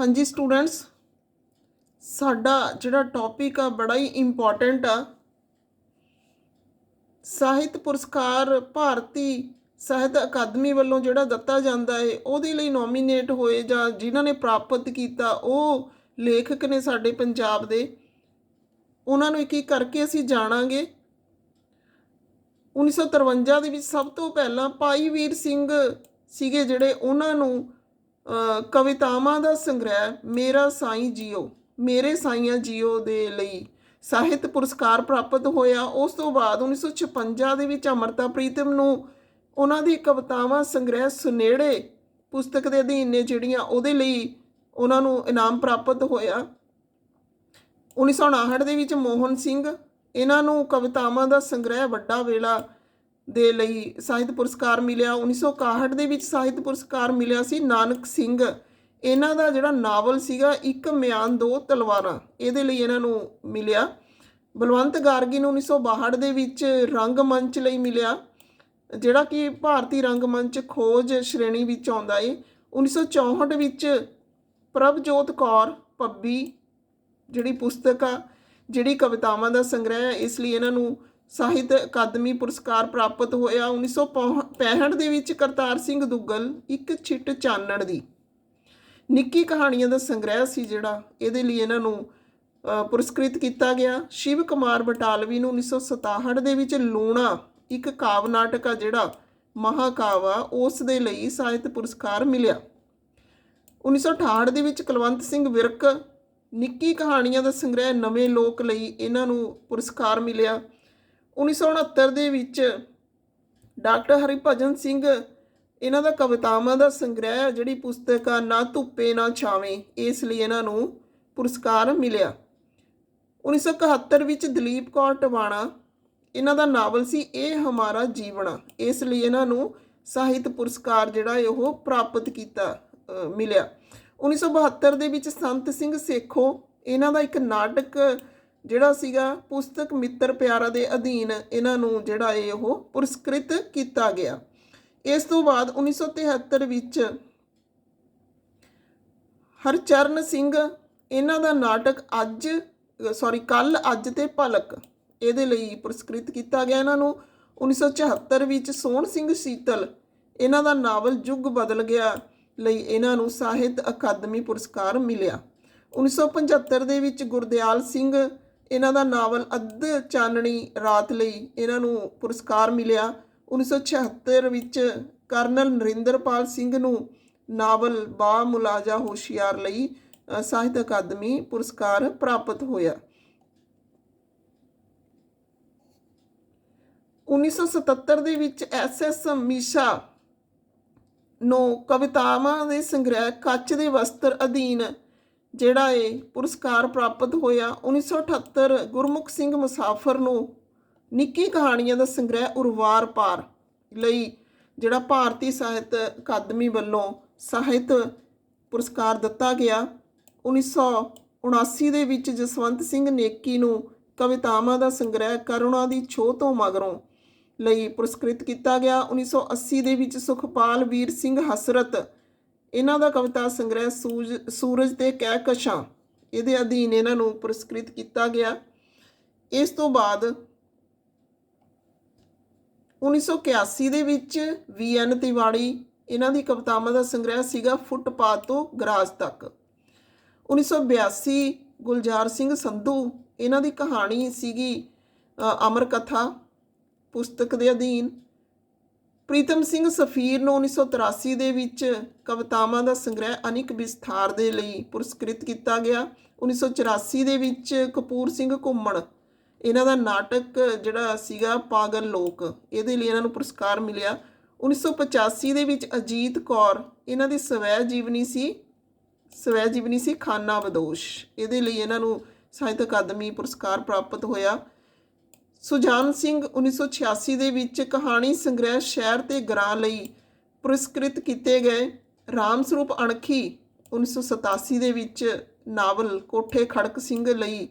ਹਾਂਜੀ ਸਟੂਡੈਂਟਸ, ਸਾਡਾ ਜਿਹੜਾ ਟੌਪਿਕ ਆ ਬੜਾ ਹੀ ਇੰਪੋਰਟੈਂਟ ਆ। ਸਾਹਿਤ ਪੁਰਸਕਾਰ ਭਾਰਤੀ ਸਾਹਿਤ ਅਕਾਦਮੀ ਵੱਲੋਂ ਜਿਹੜਾ ਦਿੱਤਾ ਜਾਂਦਾ ਹੈ ਉਹਦੇ ਲਈ ਨੋਮੀਨੇਟ ਹੋਏ ਜਾਂ ਜਿਨ੍ਹਾਂ ਨੇ ਪ੍ਰਾਪਤ ਕੀਤਾ, ਉਹ ਲੇਖਕ ਨੇ ਸਾਡੇ ਪੰਜਾਬ ਦੇ। ਉਹਨਾਂ ਨੂੰ ਇੱਕ ਇੱਕ ਕਰਕੇ ਅਸੀਂ ਜਾਣਾਂਗੇ। 1953 ਦੇ ਵਿੱਚ ਸਭ ਤੋਂ ਪਹਿਲਾਂ ਭਾਈ ਵੀਰ ਸਿੰਘ ਸੀਗੇ ਜਿਹੜੇ, ਉਹਨਾਂ ਨੂੰ ਕਵਿਤਾਵਾਂ ਦਾ ਸੰਗ੍ਰਹਿ, ਮੇਰਾ ਸਾਈਂ ਜੀਓ, ਮੇਰੇ ਸਾਈਆਂ ਜੀਓ ਦੇ ਲਈ ਸਾਹਿਤ ਪੁਰਸਕਾਰ ਪ੍ਰਾਪਤ ਹੋਇਆ। ਉਸ ਤੋਂ ਬਾਅਦ 1956 ਦੇ ਵਿੱਚ ਅਮਰਤਾ ਪ੍ਰੀਤਮ ਨੂੰ ਉਹਨਾਂ ਦੀ ਕਵਿਤਾਵਾਂ ਸੰਗ੍ਰਹਿ ਸੁਨੇੜੇ ਪੁਸਤਕ ਦੇ ਅਧੀਨ ਨੇ, ਜਿਹੜੀਆਂ ਉਹਦੇ ਲਈ ਉਹਨਾਂ ਨੂੰ ਇਨਾਮ ਪ੍ਰਾਪਤ ਹੋਇਆ। 1959 ਦੇ ਵਿੱਚ ਮੋਹਨ ਸਿੰਘ, ਇਹਨਾਂ ਨੂੰ ਕਵਿਤਾਵਾਂ ਦਾ ਸੰਗ੍ਰਹਿ ਵੱਡਾ ਵੇਲਾ ਦੇ ਲਈ ਸਾਹਿਤ ਪੁਰਸਕਾਰ ਮਿਲਿਆ। 1961 ਦੇ ਵਿੱਚ ਸਾਹਿਤ ਪੁਰਸਕਾਰ ਮਿਲਿਆ ਸੀ ਨਾਨਕ ਸਿੰਘ। ਇਹਨਾਂ ਦਾ ਜਿਹੜਾ ਨਾਵਲ ਸੀਗਾ, ਇੱਕ ਮਿਆਨ ਦੋ ਤਲਵਾਰਾਂ, ਇਹਦੇ ਲਈ ਇਹਨਾਂ ਨੂੰ ਮਿਲਿਆ। ਬਲਵੰਤ ਗਾਰਗੀ ਨੂੰ 1962 ਦੇ ਵਿੱਚ ਰੰਗਮੰਚ ਲਈ ਮਿਲਿਆ, ਜਿਹੜਾ ਕਿ ਭਾਰਤੀ ਰੰਗਮੰਚ ਖੋਜ ਸ਼੍ਰੇਣੀ ਵਿੱਚ ਆਉਂਦਾ ਏ। 1964 ਵਿੱਚ ਪ੍ਰਭਜੋਤ ਕੌਰ ਪੱਬੀ ਜਿਹੜੀ ਪੁਸਤਕ ਆ, ਜਿਹੜੀ ਕਵਿਤਾਵਾਂ ਦਾ ਸੰਗ੍ਰਹਿ ਹੈ ਇਸ ਲਈ ਇਹਨਾਂ ਨੂੰ ਸਾਹਿਤ ਅਕਾਦਮੀ ਪੁਰਸਕਾਰ ਪ੍ਰਾਪਤ ਹੋਇਆ 1965 ਦੇ ਵਿੱਚ ਕਰਤਾਰ ਸਿੰਘ ਦੁੱਗਲ, ਇੱਕ ਛਿੱਟ ਚਾਨਣ ਦੀ। ਨਿੱਕੀ ਕਹਾਣੀਆਂ ਦਾ ਸੰਗ੍ਰਹਿ ਸੀ ਜਿਹੜਾ, ਇਹਦੇ ਲਈ ਇਹਨਾਂ ਨੂੰ ਪੁਰਸਕ੍ਰਿਤ ਕੀਤਾ ਗਿਆ। ਸ਼ਿਵ ਕੁਮਾਰ ਬਟਾਲਵੀ ਨੂੰ 1967 ਦੇ ਵਿੱਚ ਲੂਣਾ, ਇੱਕ ਕਾਵ ਨਾਟਕ ਆ ਜਿਹੜਾ, ਮਹਾਕਾਵ ਆ, ਉਸ ਦੇ ਲਈ ਸਾਹਿਤ ਪੁਰਸਕਾਰ ਮਿਲਿਆ। 1968 ਦੇ ਵਿੱਚ ਕੁਲਵੰਤ ਸਿੰਘ ਵਿਰਕ, ਨਿੱਕੀ ਕਹਾਣੀਆਂ ਦਾ ਸੰਗ੍ਰਹਿ ਨਵੇਂ ਲੋਕ ਲਈ ਇਹਨਾਂ ਨੂੰ ਪੁਰਸਕਾਰ ਮਿਲਿਆ। 1969 ਦੇ ਵਿੱਚ ਡਾਕਟਰ ਹਰਿਭਜਨ ਸਿੰਘ ਇਹਨਾਂ ਦਾ ਕਵਿਤਾਵਾਂ ਦਾ ਸੰਗ੍ਰਹਿ ਜਿਹੜੀ ਪੁਸਤਕ ਆ ਨਾ ਧੁੱਪੇ ਨਾ ਛਾਵੇਂ ਇਸ ਲਈ ਇਹਨਾਂ ਨੂੰ ਪੁਰਸਕਾਰ ਮਿਲਿਆ। 1971 ਵਿੱਚ ਦਲੀਪ ਕੌਰ ਟਵਾਣਾ ਇਹਨਾਂ ਦਾ ਨਾਵਲ ਸੀ ਇਹ ਹਮਾਰਾ ਜੀਵਣਾ ਇਸ ਲਈ ਇਹਨਾਂ ਨੂੰ ਸਾਹਿਤ ਪੁਰਸਕਾਰ ਜਿਹੜਾ ਹੈ ਉਹ ਪ੍ਰਾਪਤ ਕੀਤਾ ਅ, ਮਿਲਿਆ। 1972 ਦੇ ਵਿੱਚ ਸੰਤ ਸਿੰਘ ਸੇਖੋ ਇਹਨਾਂ ਦਾ ਇੱਕ ਨਾਟਕ ਜਿਹੜਾ ਸੀਗਾ ਪੁਸਤਕ ਮਿੱਤਰ ਪਿਆਰਾ ਦੇ ਅਧੀਨ ਇਹਨਾਂ ਨੂੰ ਜਿਹੜਾ ਹੈ ਉਹ ਪੁਰਸਕ੍ਰਿਤ ਕੀਤਾ ਗਿਆ। ਇਸ ਤੋਂ ਬਾਅਦ 1973 ਵਿੱਚ ਹਰਚਰਨ ਸਿੰਘ, ਇਹਨਾਂ ਦਾ ਨਾਟਕ ਅੱਜ ਸੌਰੀ ਕੱਲ ਅੱਜ ਤੇ ਪਲਕ ਇਹਦੇ ਲਈ ਪੁਰਸਕ੍ਰਿਤ ਕੀਤਾ ਗਿਆ ਇਹਨਾਂ ਨੂੰ। 1974 ਵਿੱਚ ਸੋਹਣ ਸਿੰਘ ਸੀਤਲ, ਇਹਨਾਂ ਦਾ ਨਾਵਲ ਯੁੱਗ ਬਦਲ ਗਿਆ ਲਈ ਇਹਨਾਂ ਨੂੰ ਸਾਹਿਤ ਅਕਾਦਮੀ ਪੁਰਸਕਾਰ ਮਿਲਿਆ। 1975 ਦੇ ਵਿੱਚ ਗੁਰਦਿਆਲ ਸਿੰਘ ਇਹਨਾਂ ਦਾ ਨਾਵਲ ਅੱਧ ਚਾਨਣੀ ਰਾਤ ਲਈ ਇਹਨਾਂ ਨੂੰ ਪੁਰਸਕਾਰ ਮਿਲਿਆ। 1976 ਵਿੱਚ ਕਰਨਲ ਨਰਿੰਦਰਪਾਲ ਸਿੰਘ ਨੂੰ ਨਾਵਲ ਬਾ ਮੁਲਾਜਾ ਹੋਸ਼ਿਆਰ ਲਈ ਸਾਹਿਤ ਅਕਾਦਮੀ ਪੁਰਸਕਾਰ ਪ੍ਰਾਪਤ ਹੋਇਆ। 1977 ਦੇ ਵਿੱਚ ਐਸਐਸ ਮੀਸ਼ਾ ਨੂੰ ਕਵਿਤਾਵਾਂ ਦੇ ਸੰਗ੍ਰਹਿ ਕੱਚ ਦੇ ਵਸਤਰ ਅਧੀਨ ਜਿਹੜਾ ਇਹ ਪੁਰਸਕਾਰ ਪ੍ਰਾਪਤ ਹੋਇਆ 1978 ਗੁਰਮੁਖ ਸਿੰਘ ਮੁਸਾਫਰ ਨੂੰ ਨਿੱਕੀ ਕਹਾਣੀਆਂ ਦਾ ਸੰਗ੍ਰਹਿ ਉਰਵਾਰ ਪਾਰ ਲਈ ਜਿਹੜਾ ਭਾਰਤੀ ਸਾਹਿਤ ਅਕਾਦਮੀ ਵੱਲੋਂ ਸਾਹਿਤ ਪੁਰਸਕਾਰ ਦਿੱਤਾ ਗਿਆ। 1979 ਦੇ ਵਿੱਚ ਜਸਵੰਤ ਸਿੰਘ ਨੇਕੀ ਨੂੰ ਕਵਿਤਾਵਾਂ ਦਾ ਸੰਗ੍ਰਹਿ ਕਰੁਣਾ ਦੀ ਛੋਹ ਤੋਂ ਮਗਰੋਂ ਲਈ ਪੁਰਸਕ੍ਰਿਤ ਕੀਤਾ ਗਿਆ। 1980 ਦੇ ਵਿੱਚ ਸੁਖਪਾਲ ਵੀਰ ਸਿੰਘ ਹਸਰਤ ਇਹਨਾਂ ਦਾ ਕਵਿਤਾ ਸੰਗ੍ਰਹਿ ਸੂਜ ਸੂਰਜ ਤੇ ਕਹਿਕਸ਼ਾਂ ਇਹਦੇ ਅਧੀਨ ਇਹਨਾਂ ਨੂੰ ਪੁਰਸਕ੍ਰਿਤ ਕੀਤਾ ਗਿਆ। ਇਸ ਤੋਂ ਬਾਅਦ 1981 ਦੇ ਵਿੱਚ ਵੀ ਐਨ ਤਿਵਾੜੀ ਇਹਨਾਂ ਦੀ ਕਵਿਤਾਵਾਂ ਦਾ ਸੰਗ੍ਰਹਿ ਸੀਗਾ ਫੁੱਟਪਾਥ ਤੋਂ ਗਰਾਜ ਤੱਕ। 1982 ਗੁਲਜ਼ਾਰ ਸਿੰਘ ਸੰਧੂ ਇਹਨਾਂ ਦੀ ਕਹਾਣੀ ਸੀਗੀ ਅਮਰ ਕਥਾ ਪੁਸਤਕ ਦੇ ਅਧੀਨ। ਪ੍ਰੀਤਮ ਸਿੰਘ ਸਫੀਰ ਨੂੰ 1983 ਦੇ ਵਿੱਚ ਕਵਿਤਾਵਾਂ ਦਾ ਸੰਗ੍ਰਹਿ ਅਨਿਕ ਵਿਸਥਾਰ ਦੇ ਲਈ ਪੁਰਸਕ੍ਰਿਤ ਕੀਤਾ ਗਿਆ। 1984 ਦੇ ਵਿੱਚ ਕਪੂਰ ਸਿੰਘ ਘੁੰਮਣ, ਇਹਨਾਂ ਦਾ ਨਾਟਕ ਜਿਹੜਾ ਸੀਗਾ ਪਾਗਲ ਲੋਕ, ਇਹਦੇ ਲਈ ਇਹਨਾਂ ਨੂੰ ਪੁਰਸਕਾਰ ਮਿਲਿਆ। 1985 ਦੇ ਵਿੱਚ ਅਜੀਤ ਕੌਰ, ਇਹਨਾਂ ਦੀ ਸਵੈ ਜੀਵਨੀ ਸੀ ਸਵੈ ਜੀਵਨੀ ਸੀ ਖਾਨਾ ਬਦੋਸ਼, ਇਹਦੇ ਲਈ ਇਹਨਾਂ ਨੂੰ ਸਾਹਿਤ ਅਕਾਦਮੀ ਪੁਰਸਕਾਰ ਪ੍ਰਾਪਤ ਹੋਇਆ। ਸੁਜਾਨ ਸਿੰਘ 1986 ਦੇ ਵਿੱਚ ਕਹਾਣੀ ਸੰਗ੍ਰਹਿ ਸ਼ਹਿਰ ਤੇ ਗਰਾਂ ਲਈ ਪੁਰਸਕ੍ਰਿਤ ਕੀਤੇ ਗਏ। ਰਾਮ ਸਰੂਪ ਅਣਖੀ 1987 ਦੇ ਵਿੱਚ ਨਾਵਲ ਕੋਠੇ ਖੜਕ ਸਿੰਘ ਲਈ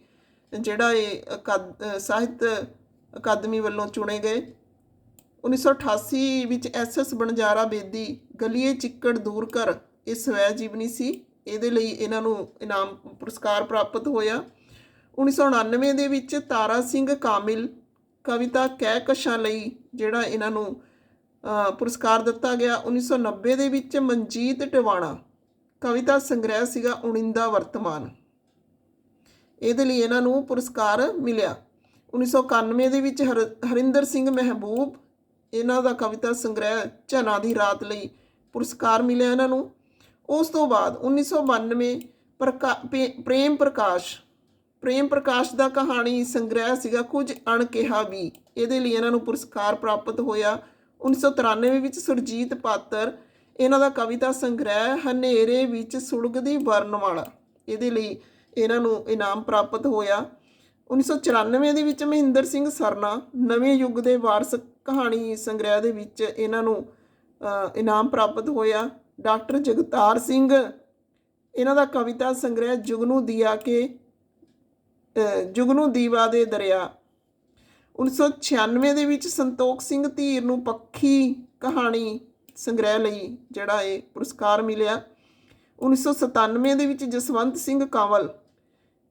ਜਿਹੜਾ ਇਹ ਅਕਾਦ- ਸਾਹਿਤ ਅਕਾਦਮੀ ਵੱਲੋਂ ਚੁਣੇ ਗਏ। 1988 ਵਿੱਚ ਐਸਐਸ ਬਣਜਾਰਾ ਬੇਦੀ ਗਲੀਏ ਚਿੱਕੜ ਦੂਰ ਕਰ, ਇਹ ਸਵੈ ਜੀਵਨੀ ਸੀ। ਇਹਦੇ ਲਈ ਇਹਨਾਂ ਨੂੰ ਇਨਾਮ ਪੁਰਸਕਾਰ ਪ੍ਰਾਪਤ ਹੋਇਆ। 1999 ਦੇ ਵਿੱਚ ਤਾਰਾ ਸਿੰਘ ਕਾਮਿਲ ਕਵਿਤਾ ਕਹਿਕਸ਼ਾਂ ਲਈ ਜਿਹੜਾ ਇਹਨਾਂ ਨੂੰ ਪੁਰਸਕਾਰ ਦਿੱਤਾ ਗਿਆ 1990 ਦੇ ਵਿੱਚ ਮਨਜੀਤ ਟਿਵਾਣਾ। ਕਵਿਤਾ ਸੰਗ੍ਰਹਿ ਸੀਗਾ ਉਣਿੰਦਾ ਵਰਤਮਾਨ। ਇਹਦੇ ਲਈ ਇਹਨਾਂ ਨੂੰ ਪੁਰਸਕਾਰ ਮਿਲਿਆ। 1991 ਦੇ ਵਿੱਚ ਹਰ- ਹਰਿੰਦਰ ਸਿੰਘ ਮਹਿਬੂਬ ਇਹਨਾਂ ਦਾ ਕਵਿਤਾ ਸੰਗ੍ਰਹਿ ਝਨਾ ਦੀ ਰਾਤ ਲਈ ਪੁਰਸਕਾਰ ਮਿਲਿਆ ਇਹਨਾਂ ਨੂੰ। ਉਸ ਤੋਂ ਬਾਅਦ 1992 ਪ੍ਰਕਾ, ਪੇ- ਪ੍ਰੇਮ ਪ੍ਰਕਾਸ਼ ਪ੍ਰੇਮ ਪ੍ਰਕਾਸ਼ ਦਾ ਕਹਾਣੀ ਸੰਗ੍ਰਹਿ ਸੀਗਾ ਕੁਝ ਅਣਕਿਹਾ ਵੀ। ਇਹਦੇ ਲਈ ਇਹਨਾਂ ਨੂੰ ਪੁਰਸਕਾਰ ਪ੍ਰਾਪਤ ਹੋਇਆ 1993 ਵਿੱਚ ਸੁਰਜੀਤ ਪਾਤਰ। ਇਹਨਾਂ ਦਾ ਕਵਿਤਾ ਸੰਗ੍ਰਹਿ ਹਨੇਰੇ ਵਿੱਚ ਸੁਲਗਦੀ ਵਰਨਮਾਲਾ ਇਹਦੇ ਲਈ ਇਹਨਾਂ ਨੂੰ ਇਨਾਮ ਪ੍ਰਾਪਤ ਹੋਇਆ। 1994 ਦੇ ਵਿੱਚ ਮਹਿੰਦਰ ਸਿੰਘ ਸਰਨਾ ਨਵੇਂ ਯੁੱਗ ਦੇ ਵਾਰਸ ਕਹਾਣੀ ਸੰਗ੍ਰਹਿ ਦੇ ਵਿੱਚ ਇਹਨਾਂ ਨੂੰ ਇਨਾਮ ਪ੍ਰਾਪਤ ਹੋਇਆ। ਡਾਕਟਰ ਜਗਤਾਰ ਸਿੰਘ। ਇਹਨਾਂ ਦਾ ਕਵਿਤਾ ਸੰਗ੍ਰਹਿ ਜੁਗਨੂ ਦੀਆ ਕੇ ਜੁਗਨੂ ਦੀਵਾ ਦੇ ਦਰਿਆ। 1996 ਦੇ ਵਿੱਚ ਸੰਤੋਖ ਸਿੰਘ ਧੀਰ ਨੂੰ ਪੱਖੀ ਕਹਾਣੀ ਸੰਗ੍ਰਹਿ ਲਈ ਜਿਹੜਾ ਇਹ ਪੁਰਸਕਾਰ ਮਿਲਿਆ। 1997 ਦੇ ਵਿੱਚ ਜਸਵੰਤ ਸਿੰਘ ਕਾਵਲ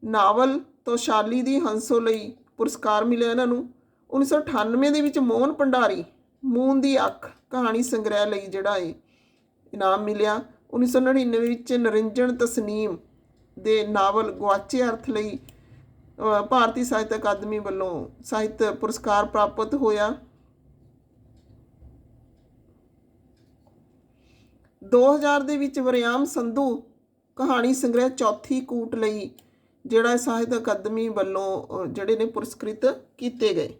ਨਾਵਲ ਤੋਸ਼ਾਲੀ ਦੀ ਹੰਸੋ ਲਈ ਪੁਰਸਕਾਰ ਮਿਲਿਆ ਇਹਨਾਂ ਨੂੰ। 1998 ਦੇ ਵਿੱਚ ਮੋਹਨ ਭੰਡਾਰੀ ਮੂਨ ਦੀ ਅੱਖ ਕਹਾਣੀ ਸੰਗ੍ਰਹਿ ਲਈ ਜਿਹੜਾ ਇਹ ਇਨਾਮ ਮਿਲਿਆ। 1999 ਵਿੱਚ ਨਰਿੰਜਨ ਤਸਨੀਮ ਦੇ ਨਾਵਲ ਗਵਾਚੇ ਅਰਥ ਲਈ ਭਾਰਤੀ ਸਾਹਿਤ ਅਕਾਦਮੀ ਵੱਲੋਂ ਸਾਹਿਤ ਪੁਰਸਕਾਰ ਪ੍ਰਾਪਤ ਹੋਇਆ। 2000 ਦੇ ਵਿੱਚ ਵਰਿਆਮ ਸੰਧੂ ਕਹਾਣੀ ਸੰਗ੍ਰਹਿ ਚੌਥੀ ਕੂਟ ਲਈ ਜਿਹੜਾ ਸਾਹਿਤ ਅਕਾਦਮੀ ਵੱਲੋਂ ਜਿਹੜੇ ਨੇ ਪੁਰਸਕ੍ਰਿਤ ਕੀਤੇ ਗਏ।